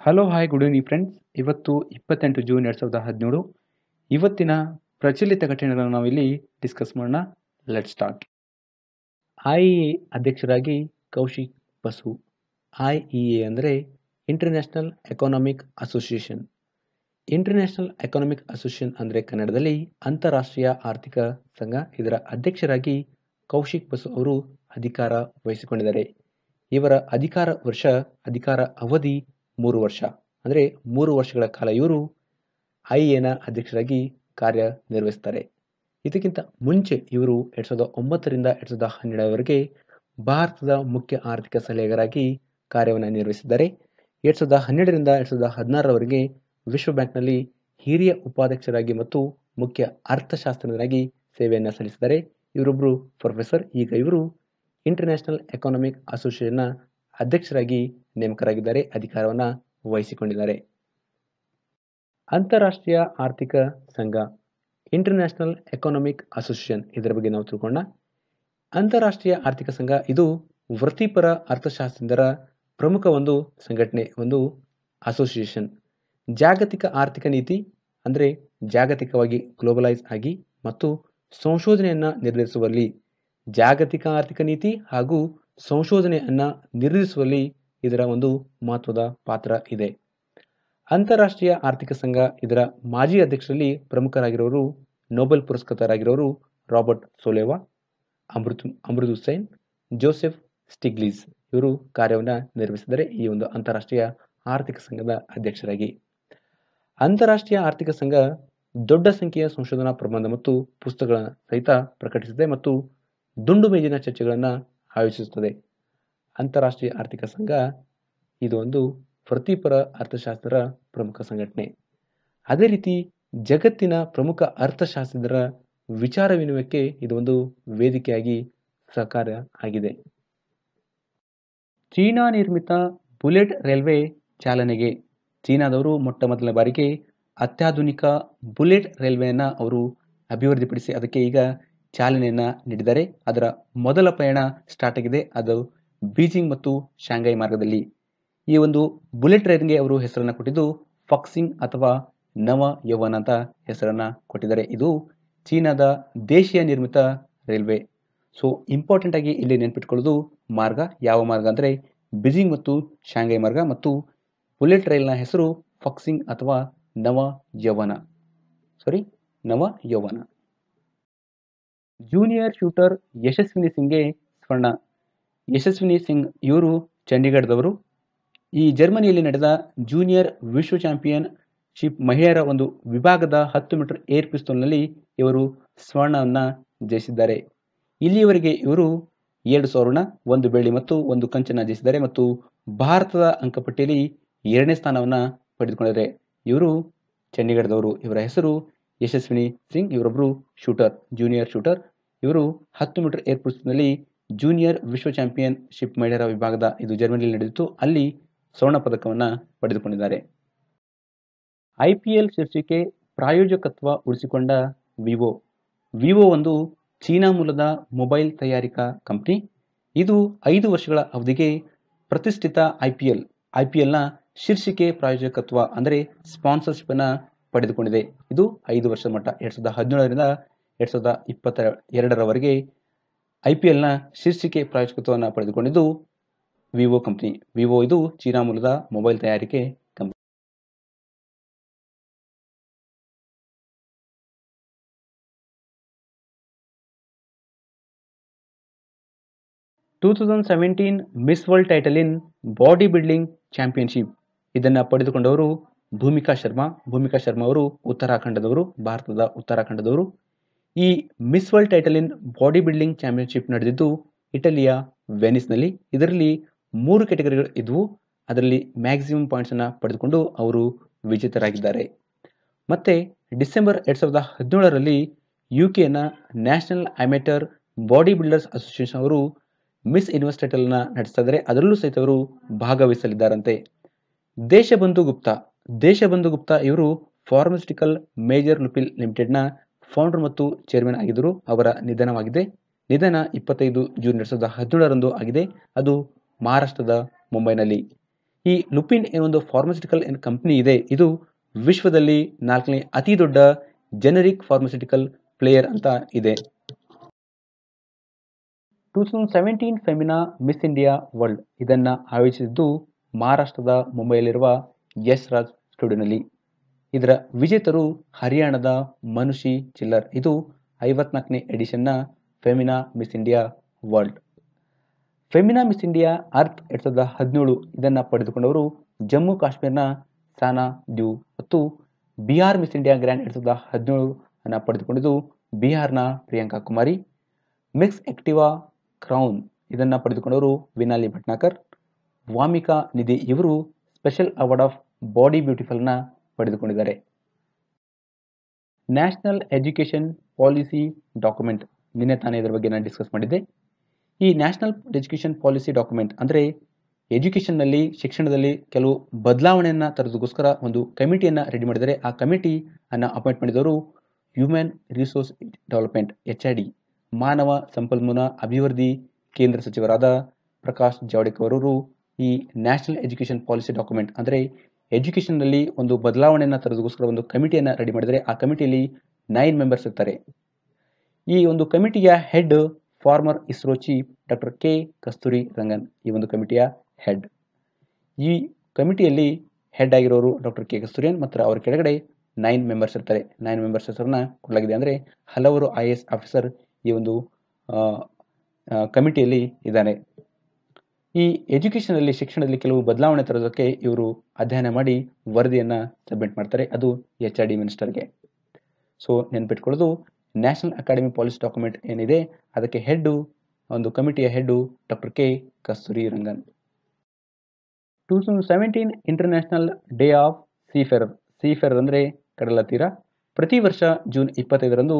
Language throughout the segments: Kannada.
Hello hi good evening friends ಇವತ್ತು ಇಪ್ಪತ್ತೆಂಟು ಜೂನ್ ಎರಡು ಸಾವಿರದ ಹದಿನೇಳು. ಇವತ್ತಿನ ಪ್ರಚಲಿತ ಘಟನೆಗಳನ್ನು ನಾವಿಲ್ಲಿ ಡಿಸ್ಕಸ್ ಮಾಡೋಣ. ಲೆಟ್ ಸ್ಟಾರ್ಟ್ ಐ ಎ ಅಧ್ಯಕ್ಷರಾಗಿ Kaushik Basu. I E A ಅಂದರೆ international economic association international economic association ಅಂದರೆ ಕನ್ನಡದಲ್ಲಿ ಅಂತಾರಾಷ್ಟ್ರೀಯ ಆರ್ಥಿಕ ಸಂಘ. ಇದರ ಅಧ್ಯಕ್ಷರಾಗಿ ಕೌಶಿಕ್ ಬಸು ಅವರು ಅಧಿಕಾರ ವಹಿಸಿಕೊಂಡಿದ್ದಾರೆ. ಇವರ ಅಧಿಕಾರ ವರ್ಷ, ಅಧಿಕಾರ ಅವಧಿ ಮೂರು ವರ್ಷ. ಅಂದರೆ ಮೂರು ವರ್ಷಗಳ ಕಾಲ ಇವರು ಐ ಎನ ಅಧ್ಯಕ್ಷರಾಗಿ ಕಾರ್ಯನಿರ್ವಹಿಸ್ತಾರೆ. ಇದಕ್ಕಿಂತ ಮುಂಚೆ ಇವರು ಎರಡು ಸಾವಿರದ ಒಂಬತ್ತರಿಂದ ಎರಡು ಸಾವಿರದ ಹನ್ನೆರಡರವರೆಗೆ ಭಾರತದ ಮುಖ್ಯ ಆರ್ಥಿಕ ಸಲಹೆಗಾರಾಗಿ ಕಾರ್ಯವನ್ನು ನಿರ್ವಹಿಸಿದ್ದಾರೆ. ಎರಡು ಸಾವಿರದ ಹನ್ನೆರಡರಿಂದ ಎರಡು ಸಾವಿರದ ಹದಿನಾರರವರೆಗೆ ವಿಶ್ವ ಬ್ಯಾಂಕ್ನಲ್ಲಿ ಹಿರಿಯ ಉಪಾಧ್ಯಕ್ಷರಾಗಿ ಮತ್ತು ಮುಖ್ಯ ಅರ್ಥಶಾಸ್ತ್ರಜ್ಞರಾಗಿ ಸೇವೆಯನ್ನು ಸಲ್ಲಿಸಿದ್ದಾರೆ. ಇವರೊಬ್ಬರು ಪ್ರೊಫೆಸರ್, ಈಗ ಇವರು ಇಂಟರ್ನ್ಯಾಷನಲ್ ಎಕಾನಮಿಕ್ ಅಸೋಸಿಯೇಷನ್ನ ಅಧ್ಯಕ್ಷರಾಗಿ ನೇಮಕರಾಗಿದ್ದಾರೆ, ಅಧಿಕಾರವನ್ನು ವಹಿಸಿಕೊಂಡಿದ್ದಾರೆ. ಅಂತಾರಾಷ್ಟ್ರೀಯ ಆರ್ಥಿಕ ಸಂಘ ಇಂಟರ್ನ್ಯಾಷನಲ್ ಎಕನಾಮಿಕ್ ಅಸೋಸಿಯೇಷನ್ ಇದರ ಬಗ್ಗೆ ನಾವು ತಿಳ್ಕೊಂಡ. ಅಂತಾರಾಷ್ಟ್ರೀಯ ಆರ್ಥಿಕ ಸಂಘ, ಇದು ವೃತ್ತಿಪರ ಅರ್ಥಶಾಸ್ತ್ರಜ್ಞರ ಪ್ರಮುಖ ಒಂದು ಸಂಘಟನೆ, ಒಂದು ಅಸೋಸಿಯೇಷನ್ ಜಾಗತಿಕ ಆರ್ಥಿಕ ನೀತಿ ಅಂದರೆ ಜಾಗತಿಕವಾಗಿ ಗ್ಲೋಬಲೈಸ್ ಆಗಿ ಮತ್ತು ಸಂಶೋಧನೆಯನ್ನು ನಿರ್ಧರಿಸುವಲ್ಲಿ ಜಾಗತಿಕ ಆರ್ಥಿಕ ನೀತಿ ಹಾಗೂ ಸಂಶೋಧನೆಯನ್ನು ನಿರ್ಧರಿಸುವಲ್ಲಿ ಇದರ ಒಂದು ಮಹತ್ವದ ಪಾತ್ರ ಇದೆ. ಅಂತಾರಾಷ್ಟ್ರೀಯ ಆರ್ಥಿಕ ಸಂಘ ಇದರ ಮಾಜಿ ಅಧ್ಯಕ್ಷರಲ್ಲಿ ಪ್ರಮುಖರಾಗಿರೋರು Nobel ಪುರಸ್ಕೃತರಾಗಿರೋರು Robert Solow, Amrit Amrit Hussain, Joseph Stiglitz. ಇವರು ಕಾರ್ಯವನ್ನು ನಿರ್ವಹಿಸಿದರೆ ಈ ಒಂದು ಅಂತಾರಾಷ್ಟ್ರೀಯ ಆರ್ಥಿಕ ಸಂಘದ ಅಧ್ಯಕ್ಷರಾಗಿ. ಅಂತಾರಾಷ್ಟ್ರೀಯ ಆರ್ಥಿಕ ಸಂಘ ದೊಡ್ಡ ಸಂಖ್ಯೆಯ ಸಂಶೋಧನಾ ಪ್ರಬಂಧ ಮತ್ತು ಪುಸ್ತಕಗಳ ಸಹಿತ ಪ್ರಕಟಿಸಿದೆ ಮತ್ತು ದುಂಡು ಮೇಜಿನ ಚರ್ಚೆಗಳನ್ನು ಆಯೋಜಿಸುತ್ತದೆ. ಅಂತಾರಾಷ್ಟ್ರೀಯ ಆರ್ಥಿಕ ಸಂಘ ಇದು ಒಂದು ವೃತ್ತಿಪರ ಅರ್ಥಶಾಸ್ತ್ರ ಪ್ರಮುಖ ಸಂಘಟನೆ. ಅದೇ ರೀತಿ ಜಗತ್ತಿನ ಪ್ರಮುಖ ಅರ್ಥಶಾಸ್ತ್ರಜ್ಞರ ವಿಚಾರ ವಿನಿಮಯಕ್ಕೆ ಇದು ವೇದಿಕೆಯಾಗಿ ಸಹಕಾರ ಆಗಿದೆ. ಚೀನಾ ನಿರ್ಮಿತ ಬುಲೆಟ್ ರೈಲ್ವೆ ಚಾಲನೆಗೆ ಚೀನಾದವರು ಮೊಟ್ಟ ಮೊದಲ ಬಾರಿಗೆ ಅತ್ಯಾಧುನಿಕ ಬುಲೆಟ್ ರೈಲ್ವೆಯನ್ನು ಅವರು ಅಭಿವೃದ್ಧಿಪಡಿಸಿ, ಅದಕ್ಕೆ ಈಗ ಚಾಲನೆಯನ್ನು ನೀಡಿದ್ದಾರೆ ಅದರ ಮೊದಲ ಪಯಣ ಸ್ಟಾರ್ಟ್ ಆಗಿದೆ. ಅದು ಬೀಜಿಂಗ್ ಮತ್ತು ಶಾಂಘೈ ಮಾರ್ಗದಲ್ಲಿ. ಈ ಒಂದು ಬುಲೆಟ್ ರೈಲ್ಗೆ ಅವರು ಹೆಸರನ್ನು ಕೊಟ್ಟಿದ್ದು ಫಾಕ್ಸಿಂಗ್ ಅಥವಾ ನವ ಯೌವನ ಅಂತ ಹೆಸರನ್ನು ಕೊಟ್ಟಿದ್ದಾರೆ. ಇದು ಚೀನಾದ ದೇಶೀಯ ನಿರ್ಮಿತ ರೈಲ್ವೆ. ಸೊ ಇಂಪಾರ್ಟೆಂಟ್ ಆಗಿ ಇಲ್ಲಿ ನೆನ್ಪಿಟ್ಕೊಳ್ಳೋದು ಮಾರ್ಗ. ಯಾವ ಮಾರ್ಗ ಅಂದರೆ ಬೀಜಿಂಗ್ ಮತ್ತು ಶಾಂಘೈ ಮಾರ್ಗ ಮತ್ತು ಬುಲೆಟ್ ರೈಲ್ನ ಹೆಸರು ಫಕ್ಸಿಂಗ್ ಅಥವಾ ನವ ಯೌವನ. ಸಾರಿ ನವ ಯೌವನ. ಜೂನಿಯರ್ ಶೂಟರ್ ಯಶಸ್ವಿನಿ ಸಿಂಗ್ಗೆ ಸ್ವರ್ಣ. ಯಶಸ್ವಿನಿ ಸಿಂಗ್ ಇವರು ಚಂಡೀಗಢದವರು. ಈ ಜರ್ಮನಿಯಲ್ಲಿ ನಡೆದ ಜೂನಿಯರ್ ವಿಶ್ವ ಚಾಂಪಿಯನ್ ಶಿಪ್ ಮಹಿಳೆಯರ ಒಂದು ವಿಭಾಗದ ಹತ್ತು ಮೀಟರ್ ಏರ್ ಪಿಸ್ತೂಲ್ನಲ್ಲಿ ಇವರು ಸ್ವರ್ಣವನ್ನು ಜಯಿಸಿದ್ದಾರೆ. ಇಲ್ಲಿಯವರೆಗೆ ಇವರು ಎರಡು ಸ್ವರ್ಣ ಒಂದು ಬೆಳ್ಳಿ ಮತ್ತು ಒಂದು ಕಂಚನ್ನು ಜಯಿಸಿದ್ದಾರೆ ಮತ್ತು ಭಾರತದ ಅಂಕಪಟ್ಟಿಯಲ್ಲಿ ಎರಡನೇ ಸ್ಥಾನವನ್ನು ಪಡೆದುಕೊಂಡಿದ್ದಾರೆ. ಇವರು ಚಂಡೀಗಢದವರು. ಇವರ ಹೆಸರು ಯಶಸ್ವಿನಿ ಸಿಂಗ್ ಇವರೊಬ್ಬರು ಶೂಟರ್ ಜೂನಿಯರ್ ಶೂಟರ್. ಇವರು ಹತ್ತು ಮೀಟರ್ ಏರ್ ಪುಸ್ತಕದಲ್ಲಿ ಜೂನಿಯರ್ ವಿಶ್ವ ಚಾಂಪಿಯನ್ಶಿಪ್ ಮಹಿಳೆಯರ ವಿಭಾಗದ ಇದು ಜರ್ಮನಿಯಲ್ಲಿ ನಡೆದಿತ್ತು. ಅಲ್ಲಿ ಸ್ವರ್ಣ ಪದಕವನ್ನು ಪಡೆದುಕೊಂಡಿದ್ದಾರೆ. ಐ ಪಿ ಎಲ್ ಶೀರ್ಷಿಕೆ ಪ್ರಾಯೋಜಕತ್ವ ಉಳಿಸಿಕೊಂಡ ವಿವೋ ವಿವೋ ಒಂದು ಚೀನಾ ಮೂಲದ ಮೊಬೈಲ್ ತಯಾರಿಕಾ ಕಂಪನಿ. ಇದು ಐದು ವರ್ಷಗಳ ಅವಧಿಗೆ ಪ್ರತಿಷ್ಠಿತ I P L I P ಎಲ್ನ ಶೀರ್ಷಿಕೆ ಪ್ರಾಯೋಜಕತ್ವ ಅಂದರೆ ಸ್ಪಾನ್ಸರ್ಶಿಪ್ ಅನ್ನು ಪಡೆದುಕೊಂಡಿದೆ. ಇದು ಐದು ವರ್ಷದ ಮಟ್ಟ. ಎರಡ್ ಸಾವಿರದ ಹದಿನೇಳರಿಂದ ಎರಡ್ ಸಾವಿರದ ಇಪ್ಪತ್ತ ಎರಡರವರೆಗೆ ಐ ಪಿ ಎಲ್ನ ಶೀರ್ಷಿಕೆ ಪ್ರಾಯೋಜಕತ್ವವನ್ನು ಪಡೆದುಕೊಂಡಿದ್ದು ವಿವೋ ಕಂಪನಿ. ವಿವೋ ಇದು ಚೀನಾ ಮೂಲದ ಮೊಬೈಲ್ ತಯಾರಿಕೆ company. Two thousand seventeen miss world title in body building championship ಇದನ್ನು ಪಡೆದುಕೊಂಡವರು ಭೂಮಿಕಾ ಶರ್ಮಾ ಭೂಮಿಕಾ ಶರ್ಮಾ ಅವರು ಉತ್ತರಾಖಂಡದವರು, ಭಾರತದ ಉತ್ತರಾಖಂಡದವರು. ಈ miss world title in body building championship ನಡೆದಿದ್ದು ಇಟಲಿಯ ವೆನಿಸ್ನಲ್ಲಿ. ಇದರಲ್ಲಿ ಮೂರು ಕೆಟಗರಿಗಳು ಇದ್ವು. ಅದರಲ್ಲಿ ಮ್ಯಾಕ್ಸಿಮಮ್ ಪಾಯಿಂಟ್ಸನ್ನು ಪಡೆದುಕೊಂಡು ಅವರು ವಿಜೇತರಾಗಿದ್ದಾರೆ. ಮತ್ತೆ ಡಿಸೆಂಬರ್ ಎರಡು ಸಾವಿರದ ಹದಿನೇಳರಲ್ಲಿ U ಕೆನ national amateur body builders association ಅವರು ಮಿಸ್ ಯೂನಿವರ್ಸ್ ಟೈಟಲ್ನ ನಡೆಸ್ತಾ ಇದ್ದಾರೆ. ಅದರಲ್ಲೂ ಸಹಿತ ಅವರು ಭಾಗವಹಿಸಲಿದ್ದಾರಂತೆ. ದೇಶಬಂಧು ಗುಪ್ತಾ. ದೇಶಬಂಧು ಗುಪ್ತಾ ಇವರು ಫಾರ್ಮಸ್ಟಿಕಲ್ ಮೇಜರ್ ಲುಪಿಲ್ ಲಿಮಿಟೆಡ್ನ ಫೌಂಡರ್ ಮತ್ತು ಚೇರ್ಮನ್ ಆಗಿದ್ದರು. ಅವರ ನಿಧನವಾಗಿದೆ. ನಿಧನ ಇಪ್ಪತ್ತೈದು ಜೂನ್ ಎರಡು ಸಾವಿರದ ಹದಿನೇಳರಂದು ಆಗಿದೆ. ಅದು ಮಹಾರಾಷ್ಟ್ರದ ಮುಂಬೈನಲ್ಲಿ. ಈ ಲುಪಿನ್ ಏನೊಂದು ಫಾರ್ಮಸ್ಯೂಟಿಕಲ್ ಕಂಪನಿ ಇದೆ. ಇದು ವಿಶ್ವದಲ್ಲಿ ನಾಲ್ಕನೇ ಅತಿ ದೊಡ್ಡ ಜೆನರಿಕ್ ಫಾರ್ಮಸ್ಯೂಟಿಕಲ್ ಪ್ಲೇಯರ್ ಅಂತ ಇದೆ. Two thousand seventeen Femina Miss India World ಇದನ್ನ ಆಯೋಜಿಸಿದ್ದು ಮಹಾರಾಷ್ಟ್ರದ ಮುಂಬೈಯಲ್ಲಿರುವ ಯಶ್ ರಾಜ್ ಸ್ಟುಡಿಯೋನಲ್ಲಿ. ಇದರ ವಿಜೇತರು ಹರಿಯಾಣದ ಮನುಷಿ ಚಿಲ್ಲರ್. ಇದು ಐವತ್ನಾಲ್ಕನೇ ಎಡಿಷನ್ನ Femina Miss India World. Femina Miss India Earth ಎರಡ್ ಸಾವಿರದ ಹದಿನೇಳು ಇದನ್ನು ಪಡೆದುಕೊಂಡವರು ಜಮ್ಮು ಕಾಶ್ಮೀರ್ನ ಸಾನಾ ದ್ಯೂ ಮತ್ತು ಬಿಹಾರ್ ಮಿಸ್ ಇಂಡಿಯಾ ಗ್ರ್ಯಾಂಡ್ ಎರಡ್ ಸಾವಿರದ ಹದಿನೇಳು ಅನ್ನು ಪಡೆದುಕೊಂಡಿದ್ದು ಬಿಹಾರ್ನ Priyanka Kumari. Miss Active crown ಇದನ್ನು ಪಡೆದುಕೊಂಡವರು ವಿನಾಲಿ ಭಟ್ನಾಕರ್. ವಾಮಿಕಾ ನಿಧಿ ಇವರು ಸ್ಪೆಷಲ್ ಅವಾರ್ಡ್ ಆಫ್ ಬಾಡಿ ಬ್ಯೂಟಿಫುಲ್ನ ಪಡೆದುಕೊಂಡಿದ್ದಾರೆ. ನ್ಯಾಷನಲ್ ಎಜುಕೇಷನ್ ಪಾಲಿಸಿ ಡಾಕ್ಯುಮೆಂಟ್ ನಿನ್ನೆ ತಾನೇ ಇದರ ಬಗ್ಗೆ ನಾನು ಡಿಸ್ಕಸ್ ಮಾಡಿದ್ದೆ. ಈ ನ್ಯಾಷನಲ್ ಎಜುಕೇಷನ್ ಪಾಲಿಸಿ ಡಾಕ್ಯುಮೆಂಟ್ ಅಂದರೆ ಎಜುಕೇಷನ್ನಲ್ಲಿ ಶಿಕ್ಷಣದಲ್ಲಿ ಕೆಲವು ಬದಲಾವಣೆಯನ್ನು ತರೋದಕ್ಕೋಸ್ಕರ ಒಂದು ಕಮಿಟಿಯನ್ನು ರೆಡಿ ಮಾಡಿದರೆ ಆ ಕಮಿಟಿಯನ್ನು ಅಪಾಯಿಂಟ್ ಮಾಡಿದವರು human resource development H I D ಮಾನವ ಸಂಪನ್ಮೂಲ ಅಭಿವೃದ್ಧಿ ಕೇಂದ್ರ ಸಚಿವರಾದ ಪ್ರಕಾಶ್ ಜಾವಡೇಕರ್ ಅವರು ಈ ನ್ಯಾಷನಲ್ ಎಜುಕೇಷನ್ ಪಾಲಿಸಿ ಡಾಕ್ಯುಮೆಂಟ್ ಅಂದರೆ ಎಜುಕೇಷನ್ನಲ್ಲಿ ಒಂದು ಬದಲಾವಣೆಯನ್ನು ತರೋದಕ್ಕೋಸ್ಕರ ಒಂದು ಕಮಿಟಿಯನ್ನು ರೆಡಿ ಮಾಡಿದರೆ ಆ ಕಮಿಟಿಯಲ್ಲಿ ನೈನ್ ಮೆಂಬರ್ಸ್ ಇರ್ತಾರೆ. ಈ ಒಂದು ಕಮಿಟಿಯ head former ISRO chief doctor K Kasturi Rangan ಈ ಒಂದು ಕಮಿಟಿಯ ಹೆಡ್ ಈ ಕಮಿಟಿಯಲ್ಲಿ ಹೆಡ್ ಆಗಿರೋರು ಡಾಕ್ಟರ್ ಕೆ ಕಸ್ತೂರಿಯನ್ ಮತ್ತು ಅವರ ಕೆಳಗಡೆ ನೈನ್ ಮೆಂಬರ್ಸ್ ಇರ್ತಾರೆ. ನೈನ್ ಮೆಂಬರ್ಸ್ ಹೆಸರನ್ನ ಕೊಡಲಾಗಿದೆ ಅಂದರೆ ಹಲವರು ಐ ಎಸ್ ಆಫೀಸರ್ ಈ ಒಂದು ಕಮಿಟಿಯಲ್ಲಿ ಇದ್ದಾರೆ ಈ ಎಜುಕೇಷನಲ್ಲಿ ಶಿಕ್ಷಣದಲ್ಲಿ ಕೆಲವು ಬದಲಾವಣೆ ತರೋದಕ್ಕೆ ಇವರು ಅಧ್ಯಯನ ಮಾಡಿ ವರದಿಯನ್ನು ಸಬ್ಮಿಟ್ ಮಾಡ್ತಾರೆ. ಅದು ಎಚ್ ಆರ್ ಡಿ ಮಿನಿಸ್ಟರ್ಗೆ ಸೊ ನೆನ್ಪಿಟ್ಕೊಳ್ಳೋದು ನ್ಯಾಷನಲ್ ಅಕಾಡೆಮಿ ಪಾಲಿಸಿ ಡಾಕ್ಯುಮೆಂಟ್ ಏನಿದೆ, ಅದಕ್ಕೆ ಹೆಡ್ಡು, ಒಂದು ಕಮಿಟಿಯ head doctor K Kasturi Rangan two thousand seventeen international day of seafarer seafarer ಅಂದರೆ ಕಡಲ ತೀರ. ಪ್ರತಿ ವರ್ಷ ಜೂನ್ ಇಪ್ಪತ್ತೈದರಂದು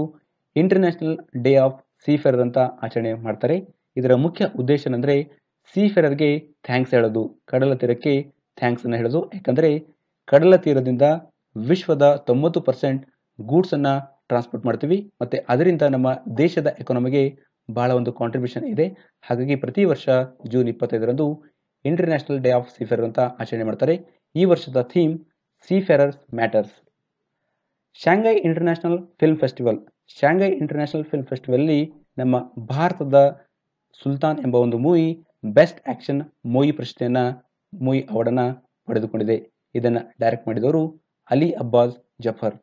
ಇಂಟರ್ನ್ಯಾಷನಲ್ ಡೇ ಆಫ್ ಸೀಫೆರರ್ ಅಂತ ಆಚರಣೆ ಮಾಡ್ತಾರೆ. ಇದರ ಮುಖ್ಯ ಉದ್ದೇಶ ಏನಂದರೆ ಸೀಫೆರರ್ಗೆ ಥ್ಯಾಂಕ್ಸ್ ಹೇಳೋದು, ಕಡಲ ತೀರಕ್ಕೆ ಥ್ಯಾಂಕ್ಸ್ ಅನ್ನು ಹೇಳೋದು. ಯಾಕಂದರೆ ಕಡಲ ತೀರದಿಂದ ವಿಶ್ವದ ತೊಂಬತ್ತು ಪರ್ಸೆಂಟ್ ಗೂಡ್ಸನ್ನು ಟ್ರಾನ್ಸ್ಪೋರ್ಟ್ ಮಾಡ್ತೀವಿ. ಮತ್ತು ಅದರಿಂದ ನಮ್ಮ ದೇಶದ ಎಕಾನಮಿಗೆ ಬಹಳ ಒಂದು ಕಾಂಟ್ರಿಬ್ಯೂಷನ್ ಇದೆ. ಹಾಗಾಗಿ ಪ್ರತಿ ವರ್ಷ ಜೂನ್ ಇಪ್ಪತ್ತೈದರಂದು ಇಂಟರ್ನ್ಯಾಷನಲ್ ಡೇ ಆಫ್ ಸೀಫೆರರ್ ಅಂತ ಆಚರಣೆ ಮಾಡ್ತಾರೆ. ಈ ವರ್ಷದ theme seafarers matters Shanghai international film festival Shanghai international film ಫೆಸ್ಟಿವಲ್ಲಿ ನಮ್ಮ ಭಾರತದ ಸುಲ್ತಾನ್ ಎಂಬ ಒಂದು ಮೂವಿ ಬೆಸ್ಟ್ ಆಕ್ಷನ್ ಮೂವಿ ಪ್ರಶಸ್ತಿಯನ್ನು ಮೊಯಿ ಅವಾರ್ಡನ್ನು ಪಡೆದುಕೊಂಡಿದೆ. ಇದನ್ನು ಡೈರೆಕ್ಟ್ ಮಾಡಿದವರು Ali Abbas Zafar.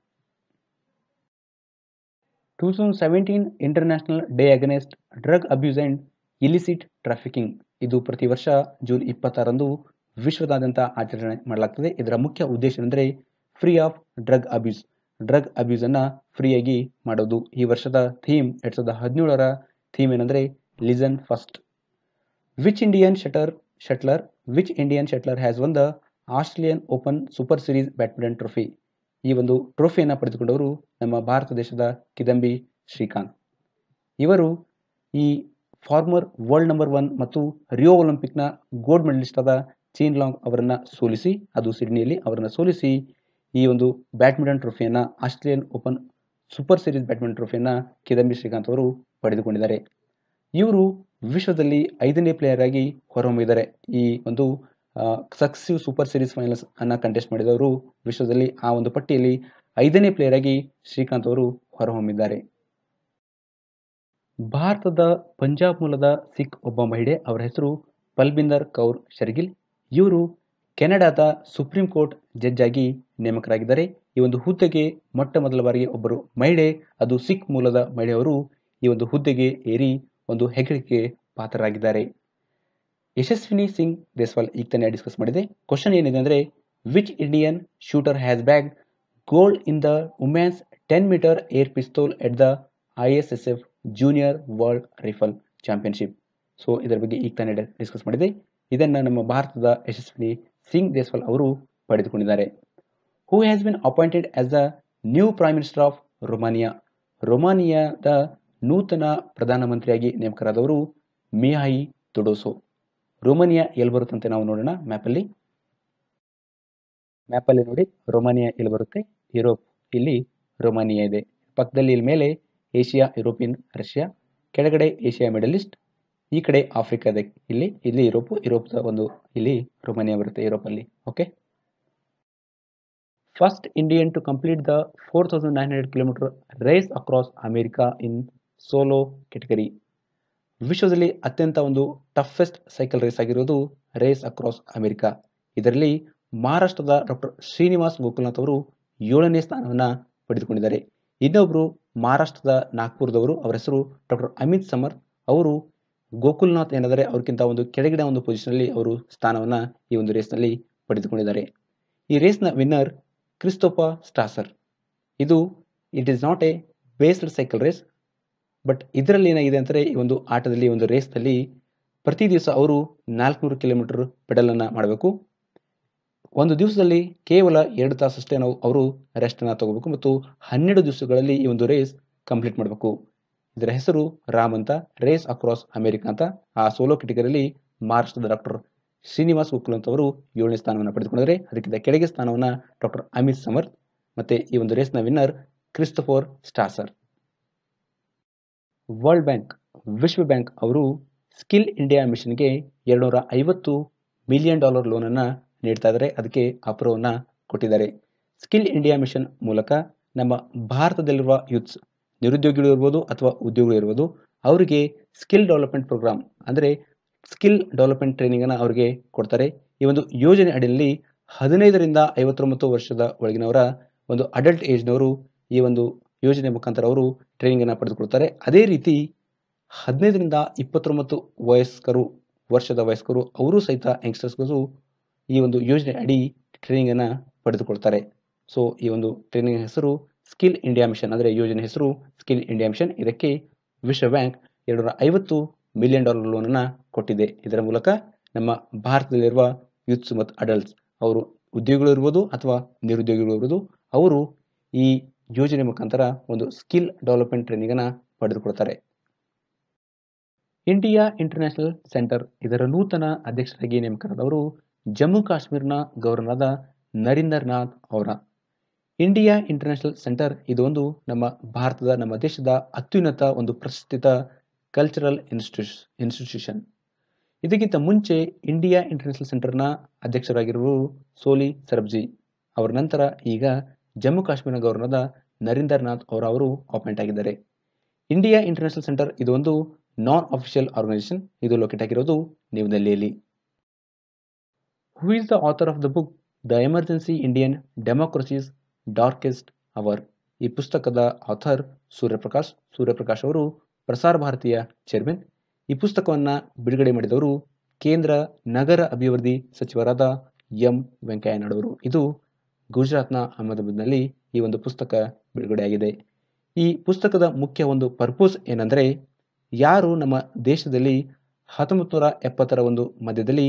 Two thousand seventeen international day against drug abuse and illicit trafficking ಇದು ಪ್ರತಿ ವರ್ಷ ಜೂನ್ ಇಪ್ಪತ್ತಾರಂದು ವಿಶ್ವದಾದ್ಯಂತ ಆಚರಣೆ ಮಾಡಲಾಗ್ತದೆ. ಇದರ ಮುಖ್ಯ ಉದ್ದೇಶ ಅಂದರೆ free of drug abuse drug ಅಬ್ಯೂಸನ್ನು ಫ್ರೀಯಾಗಿ ಮಾಡೋದು. ಈ ವರ್ಷದ ಥೀಮ್ ಎರಡು ಸಾವಿರದ ಹದಿನೇಳರ ಥೀಮ್ ಏನಂದರೆ listen first which Indian shutter shuttler which Indian shuttler has won the Australian Open super series badminton trophy ಈ ಒಂದು ಟ್ರೋಫಿಯನ್ನು ಪಡೆದುಕೊಂಡವರು ನಮ್ಮ ಭಾರತ ದೇಶದ ಕಿದಂಬಿ ಶ್ರೀಕಾಂತ್. ಇವರು ಈ ಫಾರ್ಮರ್ ವರ್ಲ್ಡ್ ನಂಬರ್ ಒನ್ ಮತ್ತು ರಿಯೋ ಒಲಿಂಪಿಕ್ನ ಗೋಲ್ಡ್ ಮೆಡಲಿಸ್ಟ್ ಆದ ಚೀನ್ ಲಾಂಗ್ ಅವರನ್ನು ಸೋಲಿಸಿ, ಅದು ಸಿಡ್ನಿಯಲ್ಲಿ ಅವರನ್ನು ಸೋಲಿಸಿ ಈ ಒಂದು badminton ಟ್ರೋಫಿಯನ್ನು Australian Open super series badminton ಟ್ರೋಫಿಯನ್ನು Kidambi Srikanth ಅವರು ಪಡೆದುಕೊಂಡಿದ್ದಾರೆ. ಇವರು ವಿಶ್ವದಲ್ಲಿ ಐದನೇ ಪ್ಲೇಯರ್ ಆಗಿ ಹೊರಹೊಮ್ಮಿದ್ದಾರೆ ಈ ಒಂದು ಸಕ್ಸಿವ್ ಸೂಪರ್ ಸೀರೀಸ್ ಫೈನಲ್ಸ್ ಅನ್ನ ಕಂಟೆಸ್ಟ್ ಮಾಡಿದವರು ವಿಶ್ವದಲ್ಲಿ ಆ ಒಂದು ಪಟ್ಟಿಯಲ್ಲಿ ಐದನೇ ಪ್ಲೇಯರ್ ಆಗಿ ಶ್ರೀಕಾಂತ್ ಅವರು ಹೊರಹೊಮ್ಮಿದ್ದಾರೆ. ಭಾರತದ ಪಂಜಾಬ್ ಮೂಲದ ಸಿಖ್ ಒಬ್ಬ ಮಹಿಳೆ, ಅವರ ಹೆಸರು ಪಲ್ಬಿಂದರ್ ಕೌರ್ ಶರ್ಗಿಲ್. ಇವರು ಕೆನಡಾದ ಸುಪ್ರೀಂ ಕೋರ್ಟ್ ಜಡ್ಜ್ ಆಗಿ ನೇಮಕರಾಗಿದ್ದಾರೆ. ಈ ಒಂದು ಹುದ್ದೆಗೆ ಮೊಟ್ಟ ಮೊದಲ ಬಾರಿಗೆ ಒಬ್ಬರು ಮಹಿಳೆ, ಅದು ಸಿಖ್ ಮೂಲದ ಮಹಿಳೆಯವರು ಈ ಒಂದು ಹುದ್ದೆಗೆ ಏರಿ ಒಂದು ಹೆಗ್ಗಳಿಕೆ ಪಾತ್ರರಾಗಿದ್ದಾರೆ. ಯಶಸ್ವಿನಿ ಸಿಂಗ್ ದೇಸ್ವಾಲ್ ಈಗ ತಾನೇ ಡಿಸ್ಕಸ್ ಮಾಡಿದೆ. ಕ್ವಶನ್ ಏನಿದೆ ಅಂದರೆ which Indian shooter has bag gold in the women's ten metre air pistol at the I S S F junior world rifle championship so ಇದರ ಬಗ್ಗೆ ಈಗ ತಾನೇ ಡಿಸ್ಕಸ್ ಮಾಡಿದೆ. ಇದನ್ನು ನಮ್ಮ ಭಾರತದ ಯಶಸ್ವಿನಿ ಸಿಂಗ್ ದೇಸ್ವಾಲ್ ಅವರು ಪಡೆದುಕೊಂಡಿದ್ದಾರೆ. Who has been appointed as the new prime minister of Romania ರೊಮಾನಿಯಾದ ನೂತನ ಪ್ರಧಾನಮಂತ್ರಿಯಾಗಿ ನೇಮಕರಾದವರು ಮಿಹಾಯಿ ತುಡೋಸು. ರೊಮಾನಿಯಾ ಎಲ್ಲಿ ಬರುತ್ತಂತೆ ನಾವು ನೋಡೋಣ ಮ್ಯಾಪಲ್ಲಿ. ಮ್ಯಾಪಲ್ಲಿ ನೋಡಿ, ರೊಮಾನಿಯಾ ಎಲ್ಲಿ ಬರುತ್ತೆ ಯುರೋಪ್ ಇಲ್ಲಿ ರೊಮಾನಿಯಾ ಇದೆ. ಪಕ್ಕದಲ್ಲಿ ಇಲ್ಲಿ ಮೇಲೆ ಏಷ್ಯಾ, ಯುರೋಪಿಯನ್, ರಷ್ಯಾ, ಕೆಳಗಡೆ ಏಷ್ಯಾ ಮಿಡಲ್ ಈಸ್ಟ್, ಈ ಕಡೆ ಆಫ್ರಿಕಾದ ಇಲ್ಲಿ ಇಲ್ಲಿ ಯುರೋಪ್, ಯುರೋಪ್ದ ಒಂದು ಇಲ್ಲಿ ರೊಮಾನಿಯಾ ಬರುತ್ತೆ ಯುರೋಪಲ್ಲಿ, okay? First Indian to complete the four thousand nine hundred kilometre race across America in solo category ವಿಶ್ವದಲ್ಲಿ ಅತ್ಯಂತ ಒಂದು ಟಫೆಸ್ಟ್ ಸೈಕಲ್ ರೇಸ್ ಆಗಿರೋದು ರೇಸ್ ಅಕ್ರಾಸ್ ಅಮೆರಿಕಾ. ಇದರಲ್ಲಿ ಮಹಾರಾಷ್ಟ್ರದ ಡಾಕ್ಟರ್ ಶ್ರೀನಿವಾಸ್ ಗೋಕುಲ್ನಾಥ್ ಅವರು ಏಳನೇ ಸ್ಥಾನವನ್ನು ಪಡೆದುಕೊಂಡಿದ್ದಾರೆ. ಇನ್ನೊಬ್ಬರು ಮಹಾರಾಷ್ಟ್ರದ ನಾಗ್ಪುರದವರು, ಅವರ ಹೆಸರು ಡಾಕ್ಟರ್ ಅಮಿತ್ ಸಮರ್. ಅವರು ಗೋಕುಲ್ನಾಥ್ ಏನಾದರೆ ಅವ್ರಿಗಿಂತ ಒಂದು ಕೆಳಗಿನ ಒಂದು ಪೊಸಿಷನಲ್ಲಿ ಅವರು ಸ್ಥಾನವನ್ನು ಈ ಒಂದು ರೇಸ್ನಲ್ಲಿ ಪಡೆದುಕೊಂಡಿದ್ದಾರೆ. ಈ ರೇಸ್ನ ವಿನ್ನರ್ ಕ್ರಿಸ್ತೋಫಾ ಸ್ಟಾಸರ್ ಇದು it is not a based cycle race but ಇದರಲ್ಲಿ ಏನಾಗಿದೆ ಅಂದರೆ ಈ ಒಂದು ಆಟದಲ್ಲಿ ಒಂದು ರೇಸ್ನಲ್ಲಿ ಪ್ರತಿ ದಿವಸ ಅವರು ನಾಲ್ಕುನೂರು ಕಿಲೋಮೀಟರ್ ಪೆಡಲನ್ನು ಮಾಡಬೇಕು. ಒಂದು ದಿವಸದಲ್ಲಿ ಕೇವಲ ಎರಡು ತಾಸಷ್ಟೇ ನಾವು ಅವರು ರೆಸ್ಟನ್ನು ತಗೋಬೇಕು ಮತ್ತು ಹನ್ನೆರಡು ದಿವಸಗಳಲ್ಲಿ ಈ ಒಂದು ರೇಸ್ ಕಂಪ್ಲೀಟ್ ಮಾಡಬೇಕು. ಇದರ ಹೆಸರು ರಾಮ್ ಅಂತ ರೇಸ್ ಅಕ್ರಾಸ್ ಅಮೆರಿಕಾ ಅಂತ. ಆ ಸೋಲೋ ಕೆಟಗರಿಯಲ್ಲಿ ಮಹಾರಾಷ್ಟ್ರದ ಡಾಕ್ಟರ್ ಶ್ರೀನಿವಾಸ್ ಉಕ್ಲ್ ಅಂತ ಅವರು ಏಳನೇ ಸ್ಥಾನವನ್ನು ಪಡೆದುಕೊಂಡರೆ ಅದಕ್ಕಿಂತ ಕೆಳಗೆ ಸ್ಥಾನವನ್ನು ಡಾಕ್ಟರ್ ಅಮಿತ್ ಸಮರ್ ಮತ್ತೆ ಈ ಒಂದು ರೇಸ್ನ winner Christopher Strasser world bank ವಿಶ್ವ ಬ್ಯಾಂಕ್ ಅವರು ಸ್ಕಿಲ್ ಇಂಡಿಯಾ ಮಿಷನ್ಗೆ ಎರಡುನೂರ ಐವತ್ತು ಮಿಲಿಯನ್ ಡಾಲರ್ ಲೋನನ್ನು ನೀಡ್ತಾ ಇದ್ದಾರೆ ಅದಕ್ಕೆ ಅಪ್ರೂವನ್ನ ಕೊಟ್ಟಿದ್ದಾರೆ. ಸ್ಕಿಲ್ ಇಂಡಿಯಾ ಮಿಷನ್ ಮೂಲಕ ನಮ್ಮ ಭಾರತದಲ್ಲಿರುವ ಯೂತ್ಸ್, ನಿರುದ್ಯೋಗಿಗಳು ಇರ್ಬೋದು ಅಥವಾ ಉದ್ಯೋಗಿಗಳು ಇರ್ಬೋದು, ಅವರಿಗೆ ಸ್ಕಿಲ್ ಡೆವಲಪ್ಮೆಂಟ್ ಪ್ರೋಗ್ರಾಮ್ ಅಂದರೆ ಸ್ಕಿಲ್ ಡೆವಲಪ್ಮೆಂಟ್ ಟ್ರೈನಿಂಗನ್ನು ಅವರಿಗೆ ಕೊಡ್ತಾರೆ. ಈ ಒಂದು ಯೋಜನೆ ಅಡಿಯಲ್ಲಿ ಹದಿನೈದರಿಂದ ಐವತ್ತೊಂಬತ್ತು ವರ್ಷದ ಒಳಗಿನವರ ಒಂದು ಅಡಲ್ಟ್ ಏಜ್ನವರು ಈ ಒಂದು ಯೋಜನೆ ಮುಖಾಂತರ ಅವರು ಟ್ರೈನಿಂಗನ್ನು ಪಡೆದುಕೊಳ್ತಾರೆ. ಅದೇ ರೀತಿ ಹದಿನೈದರಿಂದ ಇಪ್ಪತ್ತೊಂಬತ್ತು ವಯಸ್ಕರು, ವರ್ಷದ ವಯಸ್ಕರು, ಅವರು ಸಹಿತ ಯಂಗ್ಸ್ಟರ್ಸ್ಗಳು ಈ ಒಂದು ಯೋಜನೆ ಅಡಿ ಟ್ರೈನಿಂಗನ್ನು ಪಡೆದುಕೊಳ್ತಾರೆ. ಸೊ ಈ ಒಂದು ಟ್ರೈನಿಂಗ್ ಹೆಸರು ಸ್ಕಿಲ್ ಇಂಡಿಯಾ ಮಿಷನ್ ಅಂದರೆ ಯೋಜನೆ ಹೆಸರು ಸ್ಕಿಲ್ ಇಂಡಿಯಾ ಮಿಷನ್ ಇದಕ್ಕೆ ವಿಶ್ವ ಬ್ಯಾಂಕ್ ಎರಡುನೂರ ಐವತ್ತು ಮಿಲಿಯನ್ ಡಾಲರ್ ಲೋನನ್ನು ಕೊಟ್ಟಿದೆ. ಇದರ ಮೂಲಕ ನಮ್ಮ ಭಾರತದಲ್ಲಿರುವ ಯೂತ್ಸ್ ಮತ್ತು ಅಡಲ್ಟ್ಸ್ ಅವರು ಉದ್ಯೋಗಿಗಳು ಇರ್ಬೋದು ಅಥವಾ ನಿರುದ್ಯೋಗಿಗಳು ಇರ್ಬೋದು, ಅವರು ಈ ಯೋಜನೆ ಮುಖಾಂತರ ಒಂದು ಸ್ಕಿಲ್ ಡೆವಲಪ್ಮೆಂಟ್ ಟ್ರೈನಿಂಗನ್ನು ಪಡೆದುಕೊಳ್ತಾರೆ ಇಂಡಿಯಾ ಇಂಟರ್ನ್ಯಾಷನಲ್ ಸೆಂಟರ್ ಇದರ ನೂತನ ಅಧ್ಯಕ್ಷರಾಗಿ ನೇಮಕರಾದವರು ಜಮ್ಮು ಕಾಶ್ಮೀರ್ನ ಗವರ್ನರ್ ನರೀಂದರ್ ನಾಥ್ ಅವರ. ಇಂಡಿಯಾ ಇಂಟರ್ನ್ಯಾಷನಲ್ ಸೆಂಟರ್ ಇದೊಂದು ನಮ್ಮ ಭಾರತದ, ನಮ್ಮ ದೇಶದ ಅತ್ಯುನ್ನತ ಒಂದು ಪ್ರತಿಷ್ಠಿತ ಕಲ್ಚರಲ್ ಇನ್ಸ್ಟಿಟ್ಯೂಷ್ ಇನ್ಸ್ಟಿಟ್ಯೂಷನ್ ಇದಕ್ಕಿಂತ ಮುಂಚೆ ಇಂಡಿಯಾ ಇಂಟರ್ನ್ಯಾಷನಲ್ ಸೆಂಟರ್ನ ಅಧ್ಯಕ್ಷರಾಗಿರುವ ಸೋಲಿ ಸರ್ಬ್ಜಿ. ಅವರ ನಂತರ ಈಗ ಜಮ್ಮು ಕಾಶ್ಮೀರ ಗವರ್ನರ್ನ ನರೀಂದರ್ ನಾಥ್ ಅವರ ಅವರು ಅಪಾಯಿಂಟ್ ಆಗಿದ್ದಾರೆ. ಇಂಡಿಯಾ ಇಂಟರ್ನ್ಯಾಷನಲ್ ಸೆಂಟರ್ ಇದೊಂದು ನಾನ್ ಅಫಿಷಿಯಲ್ ಆರ್ಗನೈಸೇಷನ್. ಇದು ಲೊಕೇಟ್ ಆಗಿರೋದು ನ್ಯೂ ದೆಹಲಿಯಲ್ಲಿ who is the author of the book the emergency Indian democracy's darkest hour ಈ ಪುಸ್ತಕದ ಆಥರ್ ಸೂರ್ಯಪ್ರಕಾಶ್. ಸೂರ್ಯಪ್ರಕಾಶ್ ಅವರು ಪ್ರಸಾರ ಭಾರತೀಯ ಚೇರ್ಮನ್ ಈ ಪುಸ್ತಕವನ್ನು ಬಿಡುಗಡೆ ಮಾಡಿದವರು ಕೇಂದ್ರ ನಗರ ಅಭಿವೃದ್ಧಿ ಸಚಿವರಾದ ಎಂ ವೆಂಕಯ್ಯ ನಾಯ್ಡು ಅವರು. ಇದು ಗುಜರಾತ್ನ ಅಹಮದಾಬಾದ್ನಲ್ಲಿ ಈ ಒಂದು ಪುಸ್ತಕ ಬಿಡುಗಡೆಯಾಗಿದೆ. ಈ ಪುಸ್ತಕದ ಮುಖ್ಯ ಒಂದು ಪರ್ಪೋಸ್ ಏನಂದರೆ, ಯಾರು ನಮ್ಮ ದೇಶದಲ್ಲಿ ಹತ್ತೊಂಬತ್ತು ನೂರ ಎಪ್ಪತ್ತರ ಒಂದು ಮಧ್ಯದಲ್ಲಿ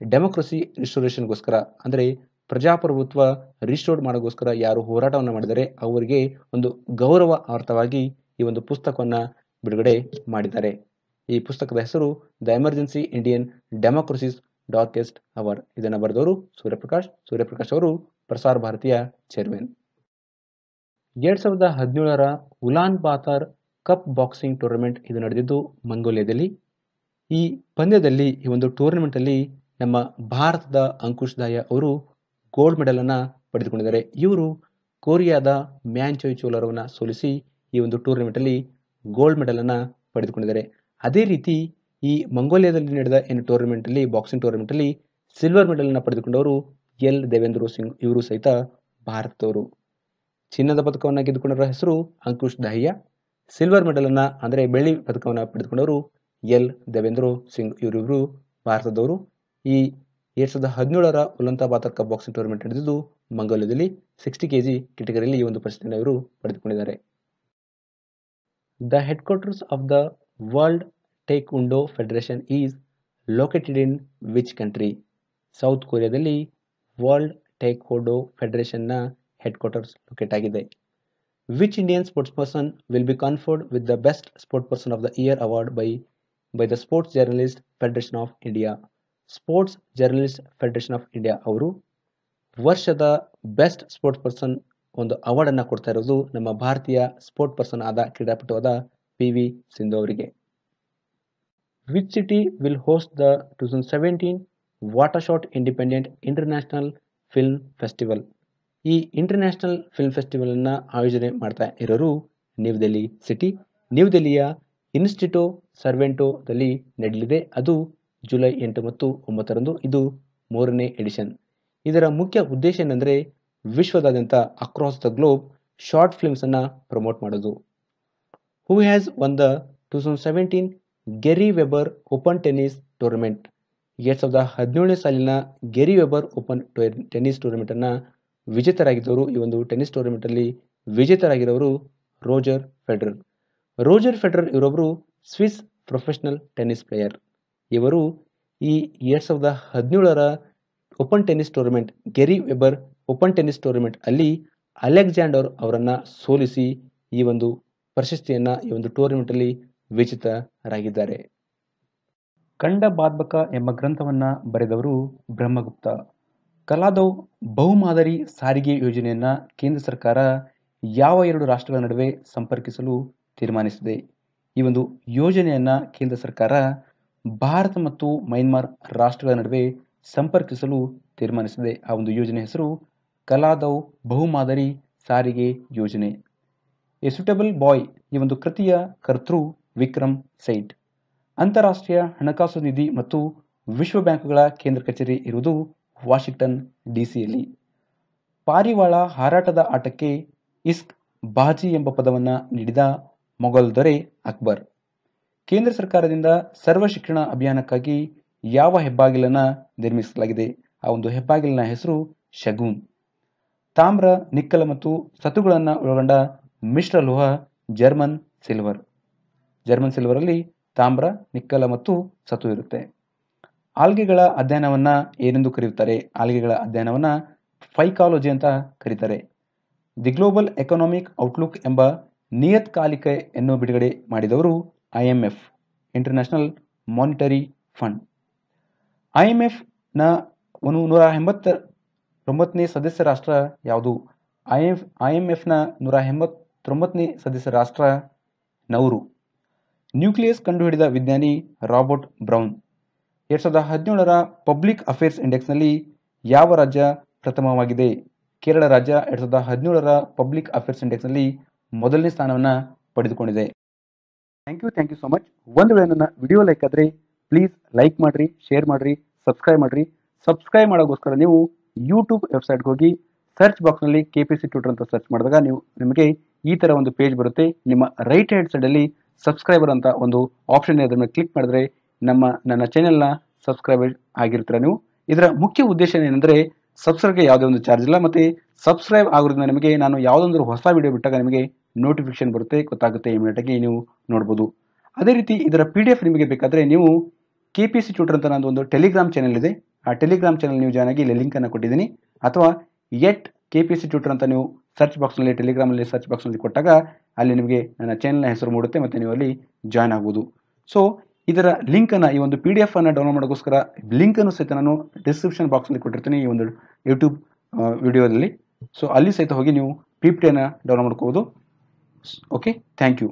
ಡೆಮೋಕ್ರಸಿ ರಿಸ್ಟೋರೇಷನ್ಗೋಸ್ಕರ ಅಂದರೆ ಪ್ರಜಾಪ್ರಭುತ್ವ ರಿಸ್ಟೋರ್ಡ್ ಮಾಡೋಗೋಸ್ಕರ ಯಾರು ಹೋರಾಟವನ್ನು ಮಾಡಿದರೆ, ಅವರಿಗೆ ಒಂದು ಗೌರವ ಅರ್ಥವಾಗಿ ಈ ಒಂದು ಪುಸ್ತಕವನ್ನು ಬಿಡುಗಡೆ ಮಾಡಿದ್ದಾರೆ. ಈ ಪುಸ್ತಕದ ಹೆಸರು the emergency Indian democracy's darkest hour ಇದನ್ನು ಬರೆದವರು ಸೂರ್ಯಪ್ರಕಾಶ್. ಸೂರ್ಯಪ್ರಕಾಶ್ ಅವರು ಪ್ರಸಾರ ಭಾರತೀಯ ಚೇರ್ಮನ್ ಎರಡ್ ಸಾವಿರದ ಹದಿನೇಳರ ಉಲಾನ್ ಬಾತಾರ್ ಕಪ್ ಬಾಕ್ಸಿಂಗ್ ಟೂರ್ನಮೆಂಟ್ ಇದು ನಡೆದಿದ್ದು ಮಂಗೋಲಿಯಾದಲ್ಲಿ. ಈ ಪಂದ್ಯದಲ್ಲಿ, ಈ ಒಂದು ಟೂರ್ನಮೆಂಟ್ ಅಲ್ಲಿ ನಮ್ಮ ಭಾರತದ ಅಂಕುಶ್ ದಾಯ ಅವರು ಗೋಲ್ಡ್ ಮೆಡಲ್ ಅನ್ನ ಪಡೆದುಕೊಂಡಿದ್ದಾರೆ. ಇವರು ಕೊರಿಯಾದ ಮ್ಯಾನ್ಚೋಯ್ ಚೋಲರವನ್ನು ಸೋಲಿಸಿ ಈ ಒಂದು ಟೂರ್ನಮೆಂಟ್ ಅಲ್ಲಿ ಗೋಲ್ಡ್ ಮೆಡಲ್ ಅನ್ನ ಪಡೆದುಕೊಂಡಿದ್ದಾರೆ. ಅದೇ ರೀತಿ, ಈ ಮಂಗೋಲಿಯಾದಲ್ಲಿ ನಡೆದ ಏನು ಟೂರ್ನಮೆಂಟ್ ಅಲ್ಲಿ ಬಾಕ್ಸಿಂಗ್ ಟೂರ್ನಮೆಂಟ್ ಅಲ್ಲಿ ಸಿಲ್ವರ್ ಮೆಡಲ್ ಅನ್ನ ಪಡೆದುಕೊಂಡವರು ಎಲ್. ದೇವೇಂದ್ರ ಸಿಂಗ್ ಇವರು ಸಹಿತ ಭಾರತದವರು. ಚಿನ್ನದ ಪದಕವನ್ನು ಗೆದ್ದುಕೊಂಡವರ ಹೆಸರು ಅಂಕುಶ್ ದಹಿಯಾ. ಸಿಲ್ವರ್ ಮೆಡಲ್ ಅನ್ನ, ಅಂದರೆ ಬೆಳ್ಳಿ ಪದಕವನ್ನು ಪಡೆದುಕೊಂಡವರು ಎಲ್. ದೇವೇಂದ್ರ ಸಿಂಗ್ ಇವರಿಬ್ಬರು ಭಾರತದವರು. ಈ ಎರಡ್ ಸಾವಿರದ ಹದಿನೇಳರ ಉಲಂತ ಪಾತಕ ಬಾಕ್ಸಿಂಗ್ ಟೂರ್ನಮೆಂಟ್ ನಡೆದಿದ್ದು ಮಂಗೋಲಿಯಾದಲ್ಲಿ ಸಿಕ್ಸ್ಟಿ ಕೆಜಿ ಕೆಟಗರಿಯಲ್ಲಿ ಈ ಒಂದು ಪ್ರಶಸ್ತಿಯನ್ನು ಇವರು ಪಡೆದುಕೊಂಡಿದ್ದಾರೆ. The headquarters of the world Taekwondo federation is located in which country South ಕೊರಿಯಾದಲ್ಲಿ world Taekwondo ಫೆಡರೇಷನ್ನ ಹೆಡ್ ಕ್ವಾರ್ಟರ್ಸ್ ಲೊಕೇಟ್ ಆಗಿದೆ which Indian sports person will be conferred with the best sport person of the year award by by the sports journalist federation of India sports journalist federation of India ಅವರು ವರ್ಷದ ಬೆಸ್ಟ್ ಸ್ಪೋರ್ಟ್ಸ್ ಪರ್ಸನ್ ಒಂದು ಅವಾರ್ಡನ್ನು ಕೊಡ್ತಾ ಇರೋದು ನಮ್ಮ ಭಾರತೀಯ ಸ್ಪೋರ್ಟ್ ಪರ್ಸನ್ ಆದ ಕ್ರೀಡಾಪಟುವಾದ ಪಿ ವಿ ಸಿಂಧು ಅವರಿಗೆ. Which city will host the two thousand seventeen water shot independent international film festival ಈ ಇಂಟರ್ನ್ಯಾಷನಲ್ ಫಿಲ್ಮ್ ಫೆಸ್ಟಿವಲನ್ನು ಆಯೋಜನೆ ಮಾಡ್ತಾ ಇರೋರು ನ್ಯೂ ದೆಹಲಿ ಸಿಟಿ ನ್ಯೂ ದೆಹಲಿಯ ಇನ್ಸ್ಟಿಟ್ಯೂ ಸರ್ವೆಂಟೋದಲ್ಲಿ ನಡೆಯಲಿದೆ. ಅದು ಜುಲೈ ಎಂಟು ಮತ್ತು ಒಂಬತ್ತರಂದು ಇದು ಮೂರನೇ ಎಡಿಷನ್ ಇದರ ಮುಖ್ಯ ಉದ್ದೇಶ ಏನಂದರೆ ವಿಶ್ವದಾದ್ಯಂತ ಅಕ್ರಾಸ್ ದ ಗ್ಲೋಬ್ ಶಾರ್ಟ್ ಫಿಲ್ಮ್ಸನ್ನು ಪ್ರಮೋಟ್ ಮಾಡೋದು. Who has won the two thousand seventeen Gerry Weber Open tennis tournament ಎರಡು ಸಾವಿರದ ಹದಿನೇಳನೇ ಸಾಲಿನ ಗೆರಿ ವೆಬರ್ ಓಪನ್ ಟೆನ್ನಿಸ್ ಟೂರ್ನಮೆಂಟನ್ನು ವಿಜೇತರಾಗಿದ್ದವರು ಈ ಒಂದು ಟೆನ್ನಿಸ್ ಟೂರ್ನಮೆಂಟಲ್ಲಿ ವಿಜೇತರಾಗಿರೋರು ರೋಜರ್ ಫೆಡರರ್. ರೋಜರ್ ಫೆಡರರ್ ಇವರೊಬ್ಬರು ಸ್ವಿಸ್ ಪ್ರೊಫೆಷನಲ್ ಟೆನ್ನಿಸ್ ಪ್ಲೇಯರ್. ಇವರು ಈ ಎರಡು ಸಾವಿರದ ಹದಿನೇಳರ open tennis tournament Gerry Weber Open tennis tournament ಅಲ್ಲಿ ಅಲೆಕ್ಸಾಂಡರ್ ಅವರನ್ನು ಸೋಲಿಸಿ ಈ ಒಂದು ಪ್ರಶಸ್ತಿಯನ್ನು ಈ ಒಂದು ಟೂರ್ನಮೆಂಟಲ್ಲಿ ವಿಜೇತರಾಗಿದ್ದಾರೆ. ಕಂಡ ಬಾದ್ಬಕ ಎಂಬ ಗ್ರಂಥವನ್ನು ಬರೆದವರು ಬ್ರಹ್ಮಗುಪ್ತ. ಕಲಾದವ್ ಬಹುಮಾದರಿ ಸಾರಿಗೆ ಯೋಜನೆಯನ್ನು ಕೇಂದ್ರ ಸರ್ಕಾರ ಯಾವ ಎರಡು ರಾಷ್ಟ್ರಗಳ ನಡುವೆ ಸಂಪರ್ಕಿಸಲು ತೀರ್ಮಾನಿಸಿದೆ. ಈ ಒಂದು ಯೋಜನೆಯನ್ನು ಕೇಂದ್ರ ಸರ್ಕಾರ ಭಾರತ ಮತ್ತು ಮೈನ್ಮಾರ್ ರಾಷ್ಟ್ರಗಳ ನಡುವೆ ಸಂಪರ್ಕಿಸಲು ತೀರ್ಮಾನಿಸಿದೆ. ಆ ಒಂದು ಯೋಜನೆ ಹೆಸರು ಕಲಾದವ್ ಬಹುಮಾದರಿ ಸಾರಿಗೆ ಯೋಜನೆ. ಎ ಸುಟಬಲ್ ಬಾಯ್ ಈ ಒಂದು ಕೃತಿಯ ಕರ್ತೃ ವಿಕ್ರಮ್ ಸೈಟ್. ಅಂತಾರಾಷ್ಟ್ರೀಯ ಹಣಕಾಸು ನಿಧಿ ಮತ್ತು ವಿಶ್ವ ಬ್ಯಾಂಕ್ಗಳ ಕೇಂದ್ರ ಕಚೇರಿ ಇರುವುದು ವಾಷಿಂಗ್ಟನ್ ಡಿಸಿಯಲ್ಲಿ ಪಾರಿವಾಳ ಹಾರಾಟದ ಆಟಕ್ಕೆ ಇಸ್ಕ್ ಬಾಜಿ ಎಂಬ ಪದವನ್ನು ನೀಡಿದ ಮೊಘಲ್ ದೊರೆ ಅಕ್ಬರ್. ಕೇಂದ್ರ ಸರ್ಕಾರದಿಂದ ಸರ್ವ ಶಿಕ್ಷಣ ಅಭಿಯಾನಕ್ಕಾಗಿ ಯಾವ ಹೆಬ್ಬಾಗಿಲನ್ನು ನಿರ್ಮಿಸಲಾಗಿದೆ? ಆ ಒಂದು ಹೆಬ್ಬಾಗಿಲಿನ ಹೆಸರು ಶಗೂನ್. ತಾಮ್ರ, ನಿಕ್ಕಲ ಮತ್ತು ಸತುಗಳನ್ನು ಒಳಗೊಂಡ ಮಿಶ್ರ ಲೋಹ ಜರ್ಮನ್ ಸಿಲ್ವರ್. ಜರ್ಮನ್ ಸಿಲ್ವರಲ್ಲಿ ತಾಮ್ರ, ನಿಕ್ಕಲ ಮತ್ತು ಸತು ಇರುತ್ತೆ. ಆಲ್ಗೆಗಳ ಅಧ್ಯಯನವನ್ನ ಏನೆಂದು ಕರೆಯುತ್ತಾರೆ? ಆಲ್ಗೆಗಳ ಅಧ್ಯಯನವನ್ನ ಫೈಕಾಲಜಿ ಅಂತ ಕರೀತಾರೆ. ದಿ ಗ್ಲೋಬಲ್ ಎಕನಾಮಿಕ್ ಔಟ್ಲುಕ್ ಎಂಬ ನಿಯತ್ಕಾಲಿಕೆಯನ್ನು ಬಿಡುಗಡೆ ಮಾಡಿದವರು I M F, International Monetary Fund. I M ಎಫ್ನ ಒಂದು ನೂರ ಎಂಬತ್ತ ತೊಂಬತ್ತನೇ ಸದಸ್ಯ ರಾಷ್ಟ್ರ ಯಾವುದು? ಐ ಎಫ್, ಐ ಎಂ ಎಫ್ನ ನೂರ ಎಂಬತ್ತೊಂಬತ್ತನೇ ಸದಸ್ಯ ರಾಷ್ಟ್ರ ನೌರು ನ್ಯೂಕ್ಲಿಯಸ್ ಕಂಡುಹಿಡಿದ ವಿಜ್ಞಾನಿ ರಾಬರ್ಟ್ ಬ್ರೌನ್. ಎರಡ್ ಸಾವಿರದ ಹದಿನೇಳರ ಪಬ್ಲಿಕ್ ಅಫೇರ್ಸ್ ಇಂಡೆಕ್ಸ್ನಲ್ಲಿ ಯಾವ ರಾಜ್ಯ ಪ್ರಥಮವಾಗಿದೆ? ಕೇರಳ ರಾಜ್ಯ ಎರಡ್ ಸಾವಿರದ ಹದಿನೇಳರ ಪಬ್ಲಿಕ್ ಅಫೇರ್ಸ್ ಇಂಡೆಕ್ಸ್ನಲ್ಲಿ ಮೊದಲನೇ ಸ್ಥಾನವನ್ನು ಪಡೆದುಕೊಂಡಿದೆ. Thank you thank you so much ಒಂದು ವೇಳೆ ನನ್ನ ವಿಡಿಯೋ ಲೈಕ್ ಆದರೆ ಪ್ಲೀಸ್ ಲೈಕ್ ಮಾಡಿರಿ, ಶೇರ್ ಮಾಡಿರಿ, ಸಬ್ಸ್ಕ್ರೈಬ್ ಮಾಡಿರಿ. ಸಬ್ಸ್ಕ್ರೈಬ್ ಮಾಡೋಕ್ಕೋಸ್ಕರ ನೀವು ಯೂಟ್ಯೂಬ್ ವೆಬ್ಸೈಟ್ಗೆ ಹೋಗಿ ಸರ್ಚ್ ಬಾಕ್ಸ್ನಲ್ಲಿ ಕೆ ಪಿ ಸಿ ಟ್ಯೂಟರ್ ಅಂತ ಸರ್ಚ್ ಮಾಡಿದಾಗ ನೀವು ನಿಮಗೆ ಈ ಥರ ಒಂದು ಪೇಜ್ ಬರುತ್ತೆ. ನಿಮ್ಮ ರೈಟ್ ಹ್ಯಾಂಡ್ ಸೈಡಲ್ಲಿ ಸಬ್ಸ್ಕ್ರೈಬರ್ ಅಂತ ಒಂದು ಆಪ್ಷನ್ ಇದೆ, ಅದನ್ನು ಕ್ಲಿಕ್ ಮಾಡಿದ್ರೆ ನಮ್ಮ, ನನ್ನ ಚಾನೆಲ್ನ ಸಬ್ಸ್ಕ್ರೈಬ್ ಆಗಿರ್ತೀರ ನೀವು. ಇದರ ಮುಖ್ಯ ಉದ್ದೇಶ ಏನಂದರೆ ಸಬ್ಸ್ಕ್ರೈಬ್ಗೆ ಯಾವುದೇ ಒಂದು ಚಾರ್ಜ್ ಇಲ್ಲ ಮತ್ತು ಸಬ್ಸ್ಕ್ರೈಬ್ ಆಗೋದ್ರಿಂದ ನಿಮಗೆ ನಾನು ಯಾವುದೊಂದು ಹೊಸ ವಿಡಿಯೋ ಬಿಟ್ಟಾಗ ನಿಮಗೆ ನೋಟಿಫಿಕೇಶನ್ ಬರುತ್ತೆ, ಗೊತ್ತಾಗುತ್ತೆ ಇಮಿಡಿಯೇಟಾಗಿ ನೀವು ನೋಡ್ಬೋದು. ಅದೇ ರೀತಿ ಇದರ ಪಿ ಡಿ ಎಫ್ ನಿಮಗೆ ಬೇಕಾದರೆ ನೀವು ಕೆ ಪಿ ಸಿ ಟ್ಯೂಟರ್ ಅಂತ ಒಂದು ಟೆಲಿಗ್ರಾಮ್ ಚಾನಲ್ ಇದೆ. ಆ ಟೆಲಿಗ್ರಾಮ್ ಚಾನಲ್ ನೀವು ಜಾಯ್ನ್ ಆಗಿ ಇಲ್ಲಿ ಲಿಂಕನ್ನು ಕೊಟ್ಟಿದ್ದೀನಿ. ಅಥವಾ at K P C tutor ಅಂತ ನೀವು ಸರ್ಚ್ ಬಾಕ್ಸ್ನಲ್ಲಿ ಟೆಲಿಗ್ರಾಮಲ್ಲಿ ಸರ್ಚ್ ಬಾಕ್ಸ್ನಲ್ಲಿ ಕೊಟ್ಟಾಗ ಅಲ್ಲಿ ನಿಮಗೆ ನನ್ನ ಚಾನಲ್ನ ಹೆಸರು ಮೂಡುತ್ತೆ ಮತ್ತು ನೀವು ಅಲ್ಲಿ ಜಾಯ್ನ್ ಆಗ್ಬೋದು. ಸೊ ಇದರ ಲಿಂಕ್ ಅನ್ನ ಈ ಒಂದು ಪಿ ಡಿ ಎಫ್ ಅನ್ನು ಡೌನ್ಲೋಡ್ ಮಾಡೋಕ್ಕೋಸ್ಕರ ಲಿಂಕನ್ನು ಸಹಿತ ನಾನು ಡಿಸ್ಕ್ರಿಪ್ಷನ್ ಬಾಕ್ಸ್ ಬಾಕ್ಸಲ್ಲಿ ಕೊಟ್ಟಿರ್ತೀನಿ ಈ ಒಂದು ಯೂಟ್ಯೂಬ್ ವಿಡಿಯೋದಲ್ಲಿ. ಸೊ ಅಲ್ಲಿ ಸಹಿತ ಹೋಗಿ ನೀವು ಪಿ ಪಿ ಟಿಯನ್ನು ಡೌನ್ಲೋಡ್ ಮಾಡ್ಕೋಬೋದು. Okay thank you